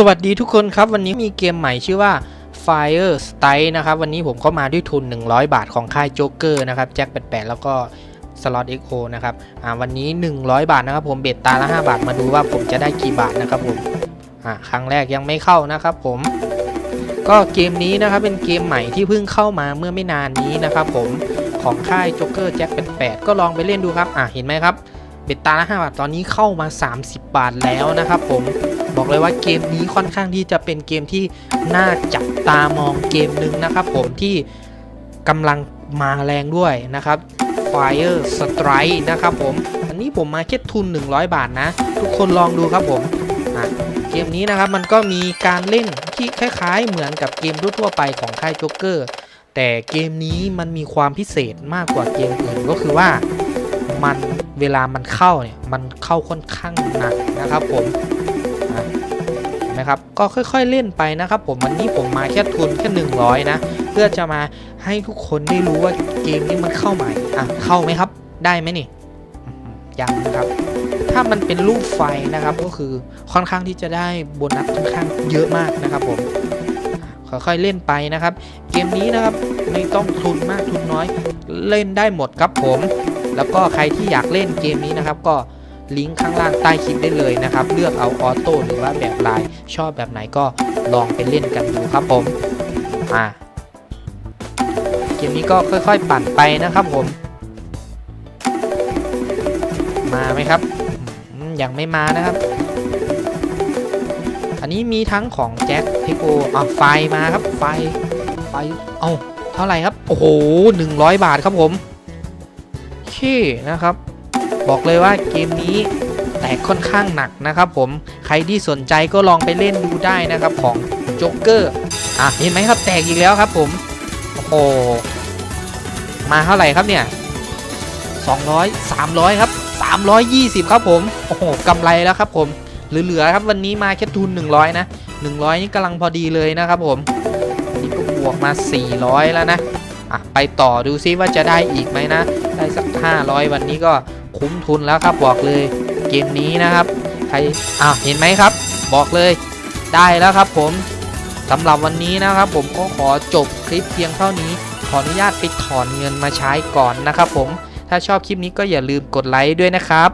สวัสดีทุกคนครับ วันนี้มีเกมใหม่ชื่อว่า Fire Style นะครับ วันนี้ผมเข้ามาด้วยทุน 100 บาทของค่ายโจ๊กเกอร์นะครับ แจ็ค88 แล้วก็สล็อต XO นะครับอ่าวันนี้ 100 บาทนะครับ ผมเบ็ดตาละ 5 บาทมาดูว่าผมจะได้กี่บาทนะครับผมอ่าครั้งแรกยังไม่เข้านะครับผม ก็เกมนี้นะครับเป็นเกมใหม่ที่เพิ่งเข้ามาเมื่อไม่นานนี้นะครับผมของค่ายโจ๊กเกอร์แจ็ค88 ก็ลองไปเล่นดูครับอ่าเห็นไหมครับเบ็ดตาละ 5 บาทตอนนี้เข้ามา 30 บาทแล้วนะครับผม บอกเลยว่าเกมนี้ค่อนข้างที่จะเป็นเกมที่น่าจับตามองเกมหนึ่งนะครับ ผมที่กำลังมาแรงด้วยนะครับ Fire Strike นะครับผม อันนี้ผมมาแค่ทุน 100 บาทนะ ทุกคนลองดูครับผมเกมนี้นะครับมันก็มีการเล่นที่คล้ายๆ เหมือนกับเกมทั่วๆไปของค่ายจ๊กเกอร์แต่เกมนี้มันมีความพิเศษมากกว่าเกมอื่นก็คือว่ามันเวลามันเข้าเนี่ยมันเข้าค่อนข้างหนักนะครับผม นะครับ ก็ค่อยๆเล่นไปนะครับ ผมวันนี้ผมมาแค่ทุนแค่100 นะ เพื่อจะมาให้ทุกคนได้รู้ว่าเกมนี้มันเข้าใหม่อะเข้าไหมครับ ได้ไหมนี่ยังนะครับ ถ้ามันเป็นรูปไฟนะครับก็คือค่อนข้างที่จะได้โบนัสค่อนข้างเยอะมากนะครับผมค่อยๆเล่นไปนะครับ เกมนี้นะครับไม่ต้องทุนมากทุนน้อยเล่นได้หมดครับผม แล้วก็ใครที่อยากเล่นเกมนี้นะครับก็ ลิงก์ข้างล่างใต้คลิปได้เลยนะครับ เลือกเอาออโต้หรือว่าแบบลาย ชอบแบบไหนก็ลองไปเล่นกันดูครับผมอ่าเกมนี้ก็ค่อยๆปั่นไปนะครับผม มาไหมครับยังไม่มานะครับ อันนี้มีทั้งของแจ็คเทโกอะไฟมาครับ ไฟ ไฟ เอาเท่าไหร่ครับ โอ้โห100บาทครับผมโอเคนะครับ บอกเลยว่าเกมนี้แตกค่อนข้างหนักนะครับผมใครที่สนใจก็ลองไปเล่นดูได้นะครับของโจ๊กเกอร์อะเห็นไหมครับแตกอีกแล้วครับผมโอ้โหมาเท่าไหร่ครับเนี่ย200 300ครับ320 ครับผมโอ้โหกำไรแล้วครับผมเหลือๆครับวันนี้มาแค่ทุน 100 นะ 100 นี่กำลังพอดีเลยนะครับผมนนี้ก็บวกมา 400 แล้วนะอะไปต่อดูซิว่าจะได้อีกไหมนะ ได้สัก 500 วันนี้ก็ คุ้มทุนแล้วครับบอกเลยเกมนี้นะครับ ใครอ้าวเห็นไหมครับ บอกเลยได้แล้วครับผมสำหรับวันนี้นะครับ ผมก็ขอจบคลิปเพียงเท่านี้ ขออนุญาตไปถอนเงินมาใช้ก่อนนะครับผมถ้าชอบคลิปนี้ก็อย่าลืมกดไลค์ด้วยนะครับ